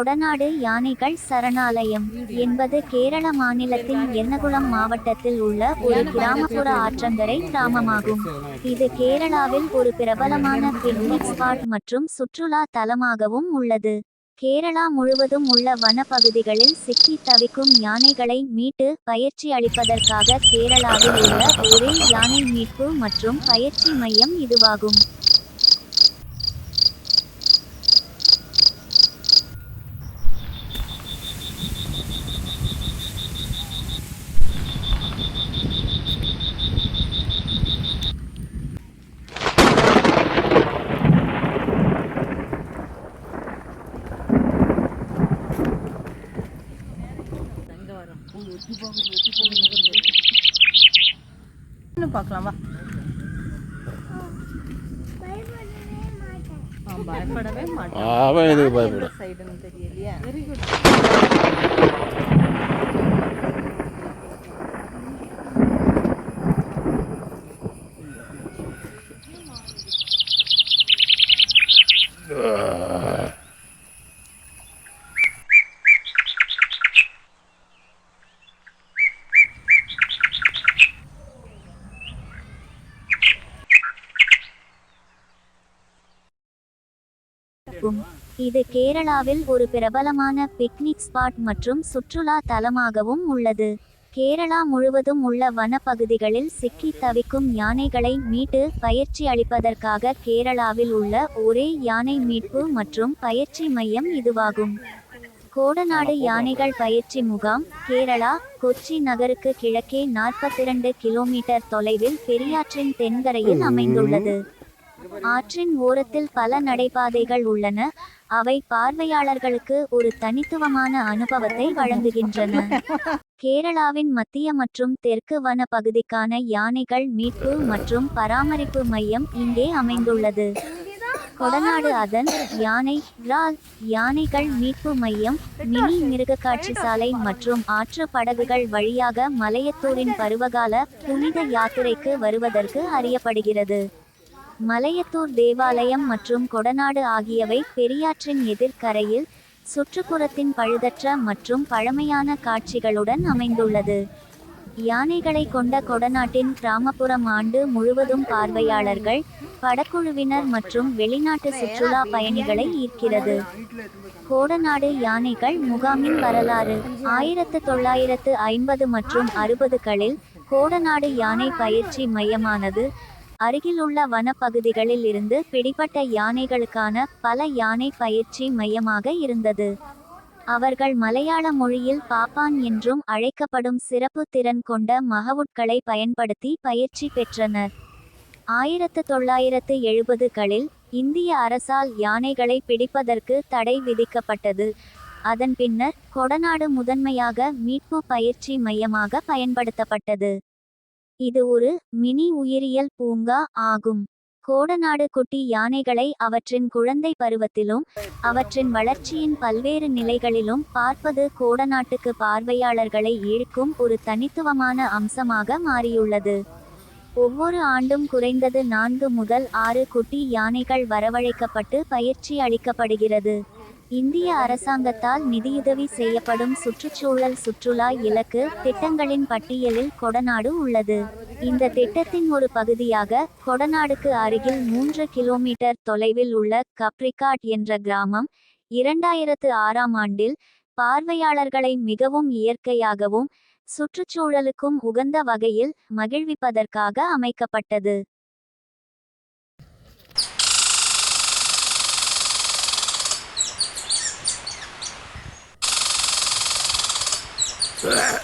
கொடநாடு யானைகள் சரணாலயம் என்பது கேரள மாநிலத்தின் எர்ணகுளம் மாவட்டத்தில் உள்ள ஒரு கிராமப்புற ஆற்றங்கரை கிராமமாகும். இது கேரளாவில் ஒரு பிரபலமான பிக்னிக் ஸ்பாட் மற்றும் சுற்றுலா தலமாகவும் உள்ளது. கேரளா முழுவதும் உள்ள வனப்பகுதிகளில் சிக்கி தவிக்கும் யானைகளை மீட்டு பயிற்சி அளிப்பதற்காக கேரளாவில் உள்ள ஒரே யானை மீட்பு மற்றும் பயிற்சி மையம் இதுவாகும். இன்னும் பார்க்கலாம் வா. ஆ, பயப்படவே மாட்டேன். அவன் எதுக்கு பயப்பட? சைடுன்னு தெரியலையா. வெரி குட் இருக்கும். இது கேரளாவில் ஒரு பிரபலமான பிக்னிக் ஸ்பாட் மற்றும் சுற்றுலா தலமாகவும் உள்ளது. கேரளா முழுவதும் உள்ள வனப்பகுதிகளில் சிக்கி தவிக்கும் யானைகளை மீட்டு பயிற்சி அளிப்பதற்காக கேரளாவில் உள்ள ஒரே யானை மீட்பு மற்றும் பயிற்சி மையம் இதுவாகும். கோடநாடு யானைகள் பயிற்சி முகாம் கேரளா கொச்சி நகருக்கு கிழக்கே 42 கிலோமீட்டர் தொலைவில் பெரியாற்றின் தென்கரையில் அமைந்துள்ளது. ஆற்றின் ஓரத்தில் பல நடைபாதைகள் உள்ளன. அவை பார்வையாளர்களுக்கு ஒரு தனித்துவமான அனுபவத்தை வழங்குகின்றன. கேரளாவின் மத்திய மற்றும் தெற்கு வன பகுதிக்கான யானைகள் மீட்பு மற்றும் பராமரிப்பு மையம் இங்கே அமைந்துள்ளது. கொடநாடு அதன் யானை ரால் யானைகள் மீட்பு மையம் மினி மிருகக்காட்சி சாலை மற்றும் ஆற்று படகுகள் வழியாக மலையத்தூரின் பருவகால புனித யாத்திரைக்கு வருவதற்கு அறியப்படுகிறது. மலையத்தூர் தேவாலயம் மற்றும் கொடநாடு ஆகியவை பெரியாற்றின் எதிர்க்கரையில் சுற்றுப்புறத்தின் பழுதற்ற மற்றும் பழமையான காட்சிகளுடன் அமைந்துள்ளது. யானைகளை கொண்ட கொடநாட்டின் கிராமப்புறம் ஆண்டு முழுவதும் பார்வையாளர்கள் படக்குழுவினர் மற்றும் வெளிநாட்டு சுற்றுலா பயணிகளை ஈர்க்கிறது. கோடநாடு யானைகள் முகாமின் வரலாறு. ஆயிரத்து தொள்ளாயிரத்து ஐம்பது மற்றும் அறுபதுகளில் கோடநாடு யானை பயிற்சி மையமானது அருகிலுள்ள வனப்பகுதிகளில் இருந்து பிடிபட்ட யானைகளுக்கான பல யானை பயிற்சி மையமாக இருந்தது. அவர்கள் மலையாள மொழியில் பாப்பான் என்றும் அழைக்கப்படும் சிறப்பு திறன் கொண்ட மகவுட்களை பயன்படுத்தி பயிற்சி பெற்றனர். ஆயிரத்து தொள்ளாயிரத்து எழுபதுகளில் இந்திய அரசால் யானைகளை பிடிப்பதற்கு தடை விதிக்கப்பட்டது. அதன் பின்னர் கொடநாடு முதன்மையாக மீட்பு பயிற்சி மையமாக பயன்படுத்தப்பட்டது. இது ஒரு மினி உயிரியல் பூங்கா ஆகும். கோடநாடு குட்டி யானைகளை அவற்றின் குழந்தை பருவத்திலும் அவற்றின் வளர்ச்சியின் பல்வேறு நிலைகளிலும் பார்ப்பது கோடநாட்டுக்கு பார்வையாளர்களை ஈழ்க்கும் ஒரு தனித்துவமான அம்சமாக மாறியுள்ளது. ஒவ்வொரு ஆண்டும் குறைந்தது நான்கு முதல் ஆறு குட்டி யானைகள் வரவழைக்கப்பட்டு பயிற்சி அளிக்கப்படுகிறது. இந்திய அரசாங்கத்தால் நிதியுதவி செய்யப்படும் சுற்றுச்சூழல் சுற்றுலா இலக்கு திட்டங்களின் பட்டியலில் கொடநாடு உள்ளது. இந்த திட்டத்தின் ஒரு பகுதியாக கொடநாடுக்கு அருகில் மூன்று கிலோமீட்டர் தொலைவில் உள்ள கப்ரிகாட் என்ற கிராமம் இரண்டாயிரத்து ஆறாம் ஆண்டில் பார்வையாளர்களை மிகவும் இயற்கையாகவும் சுற்றுச்சூழலுக்கும் உகந்த வகையில் மகிழ்விப்பதற்காக அமைக்கப்பட்டது. Yeah.